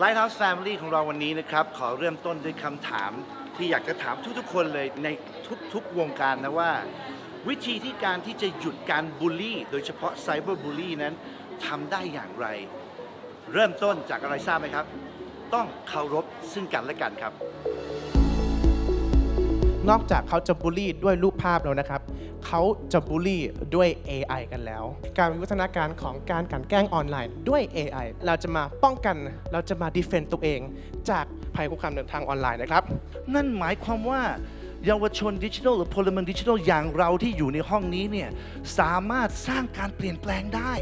Lighthouse Family ของเราวันนี้นะครับ ขอเริ่มต้นด้วยคำถามที่อยากจะถามทุกๆ คนเลยในทุกๆ วงการนะว่า วิธีที่การที่จะหยุดการบูลลี่ โดยเฉพาะไซเบอร์บูลลี่นั้นทำได้อย่างไร เริ่มต้นจากอะไรทราบไหมครับ ต้องเคารพซึ่งกันและกันครับ นอกจากเขาจะบูลลี่ด้วยรูปภาพแล้วนะครับ เขาจะบูลลี่ด้วย AI กันแล้ว การวิวัฒนาการของการกันแกล้งออนไลน์ด้วย AI เราจะมาป้องกัน เราจะมาดีเฟนต์ตัวเอง จากภัยคุกคามทางออนไลน์นะครับ นั่นหมายความว่าเยาวชนดิจิทัลหรือพลเมืองดิจิทัลอย่างเราที่อยู่ในห้องนี้เนี่ยสามารถสร้างการเปลี่ยนแปลงได้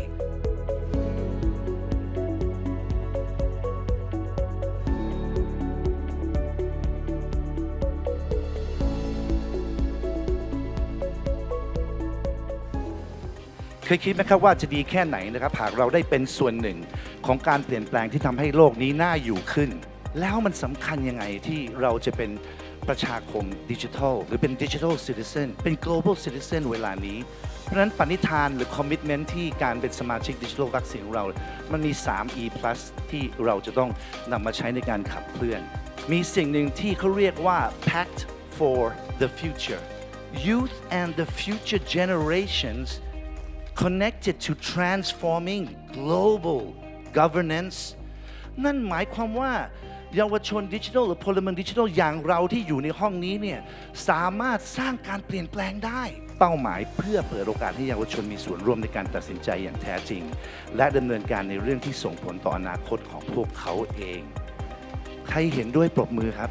เคยคิดไหมครับว่าจะดีแค่ไหนนะครับหากเราได้เป็นส่วนหนึ่งของการเปลี่ยนแปลงที่ทำให้โลกนี้น่าอยู่ขึ้น แล้วมันสำคัญยังไงที่เราจะเป็นประชาคมดิจิทัล หรือเป็นดิจิทัลซิติเซนเป็น global citizen เวลานี้ เพราะฉะนั้นปณิธานหรือ commitment ที่การเป็นสมาชิกดิจิทัลวัคซีนของเรา มันมี 3 E plus ที่เราจะต้องนำมาใช้ในการขับเคลื่อน มีสิ่งหนึ่งที่เขาเรียกว่า pact for the future youth and the future generations connected to transforming global governance นั่นหมายความว่าเยาวชนดิจิทัลหรือพลเมืองดิจิทัลอย่างเราที่อยู่ในห้องนี้เนี่ยสามารถสร้างการเปลี่ยนแปลงได้ เป้าหมายเพื่อเปิดโอกาสให้เยาวชนมีส่วนร่วมในการตัดสินใจอย่างแท้จริง และดำเนินการในเรื่องที่ส่งผลต่ออนาคตของพวกเขาเอง ใครเห็นด้วยปรบมือครับ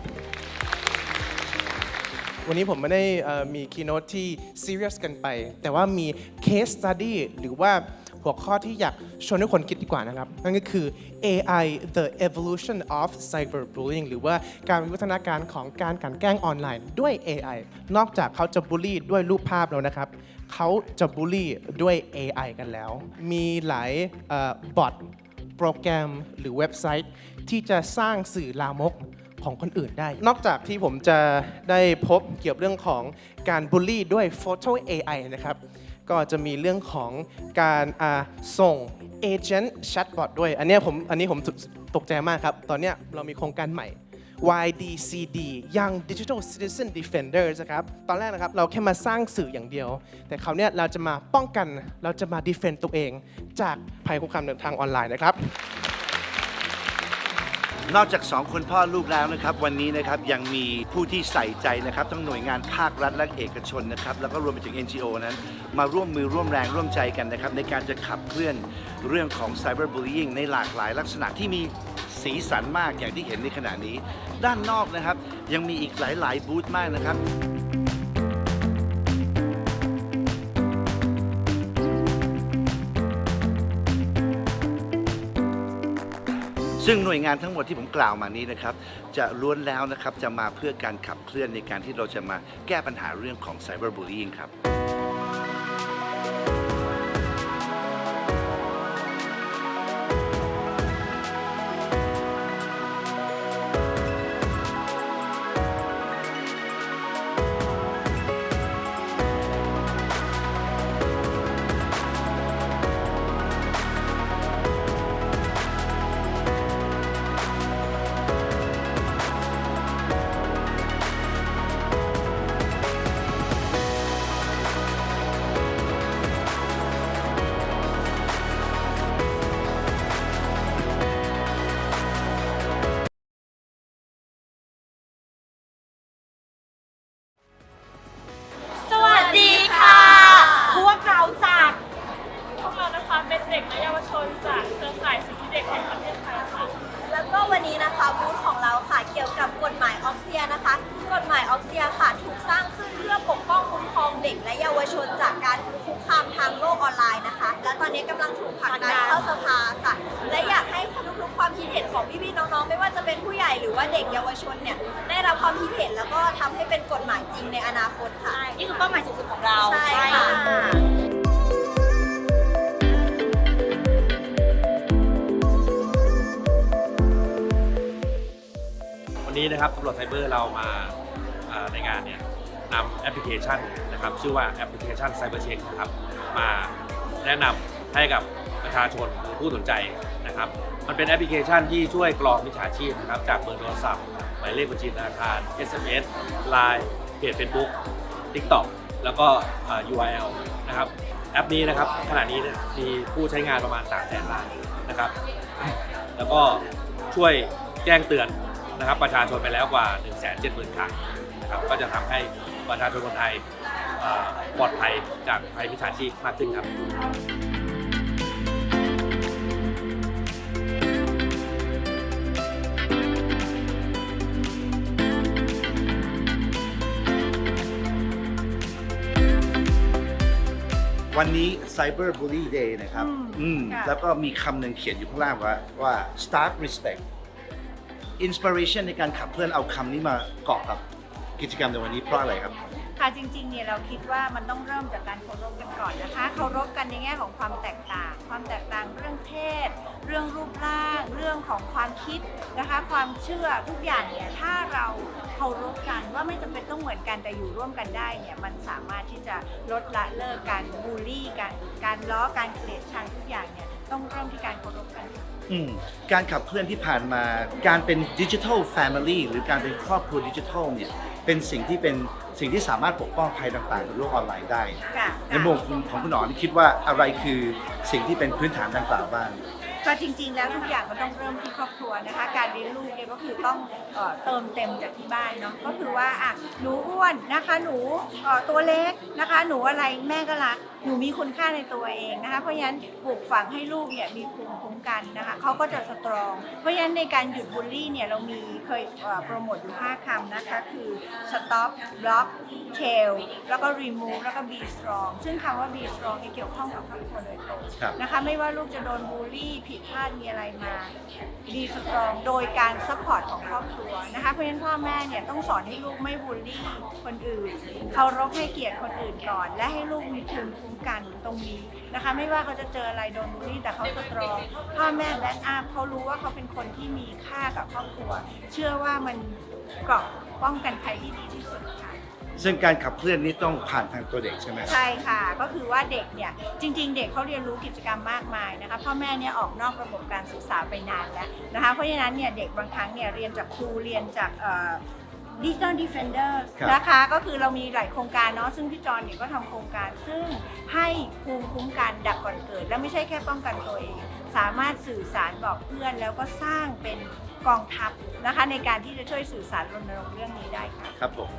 วันนี้ผมไม่ได้เอ่อมี keynote ที่ serious กันไป แต่ว่ามี case study หรือว่าหัวข้อที่อยากชวนทุกคนคิดดีกว่านะครับ นั่นก็คือ AI the evolution of cyberbullying หรือว่าการวิวัฒนาการของการกลันแกล้งออนไลน์ด้วย AI นอกจากเขาจะบูลลี่ด้วยรูปภาพแล้วนะครับ เขาจะบูลลี่ด้วย AI กันแล้ว มีหลายบอทโปรแกรมหรือเว็บไซต์ ที่จะสร้างสื่อลามกของคนอื่นได้ นอกจากที่ผมจะได้พบเกี่ยวกับเรื่องของการบูลลี่ด้วย Photo AI นะครับ ก็จะมีเรื่องของการส่ง Agent Chatbot ด้วย อันนี้ผมอันนี้ผมตกใจมากครับ ตอนนี้เรามีโครงการใหม่ YDCD Young Digital Citizen Defenders นะครับ ตอนแรกนะครับเราแค่มาสร้างสื่ออย่างเดียว แต่คราวนี้เราจะมาป้องกัน เราจะมา defend ตัวเอง จากภัยคุกคามทางออนไลน์นะครับ นอกจาก 2 คนพ่อลูกแล้วนะครับ วันนี้นะครับยังมีผู้ที่ใส่ใจนะครับทั้งหน่วยงานภาครัฐและเอกชนนะครับแล้วก็รวมไปถึง NGO นั้น มาร่วมมือร่วมแรงร่วมใจกันนะครับในการจะขับเคลื่อนเรื่องของ Cyberbullying ในหลากหลายลักษณะที่มีสีสันมากอย่างที่เห็นในขณะนี้ ด้านนอกนะครับ ยังมีอีกหลาย ๆ บูธมากนะครับ ซึ่งหน่วยงานทั้งหมดที่ผมกล่าวมานี้นะครับ จะล้วนแล้วนะครับจะมาเพื่อการขับเคลื่อนในการที่เราจะมาแก้ปัญหาเรื่องของไซเบอร์บูลลี่ครับ ยออกเซียนะคะ กฎหมายออกเซียค่ะถูกสร้างขึ้นเพื่อปกป้องคุ้มครองเด็กและเยาวชนจากการคุกคามทางโลกออนไลน์นะคะ และตอนนี้กำลังถูกผลักดันเข้าสภาค่ะ และอยากให้ทุกๆความคิดเห็นของพี่ๆน้องๆ ไม่ว่าจะเป็นผู้ใหญ่หรือว่าเด็กเยาวชนเนี่ยได้รับความคิดเห็นแล้วก็ทำให้เป็นกฎหมายจริงในอนาคตค่ะ นี่คือเป้าหมายสูงสุดของเรา ใช่ค่ะ นนี้นะครับตำรวจไซเบอร์เรามาในงานเนี่ยนำแอปพลิเคชันนะครับชื่อว่าแอปพลิเคชัน Cyber Check นะครับมาแนะนำให้กับประชาชนหรือผู้สนใจนะครับ มันเป็นแอปพลิเคชันที่ช่วยกรองมิจฉาชีพนะครับจากเบอร์โทรศัพท์หมายเลขบัญชีธนาคาร SMS Line เพจ Facebook TikTok แล้วก็ URL นะครับแอปนี้นะครับขณะนี้เนี่ยมีผู้ใช้งานประมาณ3แสนรายนะครับ แล้วก็ช่วยแจ้งเตือน นะครับประชาชนไปแล้วกว่า 1 7 0 0 0 0ครั้งนะครับก็จะทำให้ประชาชนคนไทยเอ่อปลอดภัยจากภัยมิจฉาชีพมากขึ้นครับวันนี้ Cyber Bully Day นะครับอืมค่ะแล้วก็มีคำหนึ่งเขียนอยู่ข้างล่างว่าว่า start respect inspiration ในการขับเคลื่อนเอาคำนี้มาเกาะกับกิจกรรมในวันนี้เพราะอะไรครับ ค่ะจริงๆเนี่ยเราคิดว่ามันต้องเริ่มจากการเคารพกันก่อนนะคะเคารพกันในแง่ของความแตกต่าง ความแตกต่างเรื่องเพศ เรื่องรูปร่าง เรื่องของความคิดนะคะ ความเชื่อทุกอย่างเนี่ยถ้าเราเคารพกันว่าไม่จำเป็นต้องเหมือนกันแต่อยู่ร่วมกันได้เนี่ยมันสามารถที่จะลดละเลิกการบูลลี่การการล้อการเกลียดชังทุกอย่าง กันอืมการขับเคลื่อนที่ผ่านมา การเป็นดิจิทัลแฟมิลี่หรือการเป็นครอบครัวดิจิทัลเนี่ยเป็นสิ่งที่เป็นสิ่งที่สามารถปกป้องภัยต่างๆในโลกออนไลน์ได้ค่ะในมุมของของคุณหนอนี่คิดว่าอะไรคือสิ่งที่เป็นพื้นฐานดังกล่าวบ้าง ก็จริง ๆ แล้วทุกอย่างมันต้องเริ่มที่ครอบครัวนะคะ การเลี้ยงลูกเนี่ยก็คือต้องเอ่อเติมเต็มจากที่บ้านเนาะก็คือว่าอะหนูอ้วนนะคะ หนูเอ่อตัวเล็กนะคะ หนูอะไรแม่ก็รักหนูมีคุณค่าในตัวเองนะคะ เพราะฉะนั้นปลูกฝังให้ลูกเนี่ยมีภูมิคุ้มกันนะคะเขาก็จะสตรอง เพราะฉะนั้นในการหยุดบูลลี่เนี่ยเรามีเคยเอ่อโปรโมทอยู่5คำนะคะ คือ stop block tail แล้วก็ remove แล้วก็ be strong ซึ่งคำว่า be strong เนี่ยเกี่ยวข้องกับครอบครัวโดยตรงครับ นะคะ ไม่ว่าลูกจะโดนบูลลี่ผิดพลาดมีอะไรมาดีสตรองโดยการซัพพอร์ตของครอบครัวนะคะเพราะฉะนั้นพ่อแม่เนี่ยต้องสอนให้ลูกไม่บูลลี่คนอื่นเคารพให้เกียรติคนอื่นก่อน และให้ลูกมีภูมิคุ้มกันตรงนี้นะคะ ไม่ว่าเขาจะเจออะไรโดนบูลลี่แต่เขาสตรองพ่อแม่แบ็กอัพเขารู้ว่าเขาเป็นคนที่มีค่ากับครอบครัว เชื่อว่ามันเกราะป้องกันภัยที่ดีที่สุดค่ะ ซึ่งการขับเคลื่อนนี้ต้องผ่านทางตัวเด็กใช่ไหมใช่ค่ะก็คือว่าเด็กเนี่ยจริง ๆ เด็กเขาเรียนรู้กิจกรรมมากมายนะคะพ่อแม่เนี่ยออกนอกระบบการศึกษาไปนานแล้วนะคะเพราะฉะนั้นเนี่ยเด็กบางครั้งเนี่ยเรียนจากครูเรียนจากดิจิตอลดีเฟนเดอร์ครับ นะคะก็คือเรามีหลายโครงการเนาะซึ่งพี่จอนเนี่ยก็ทำโครงการ ซึ่งให้ภูมิคุ้มกันดักก่อนเกิด และไม่ใช่แค่ป้องกันตัวเอง สามารถสื่อสารบอกเพื่อนแล้วก็สร้างเป็นกองทัพนะคะในการที่จะช่วยสื่อสารรณรงค์เรื่องนี้ได้ค่ะ ครับผม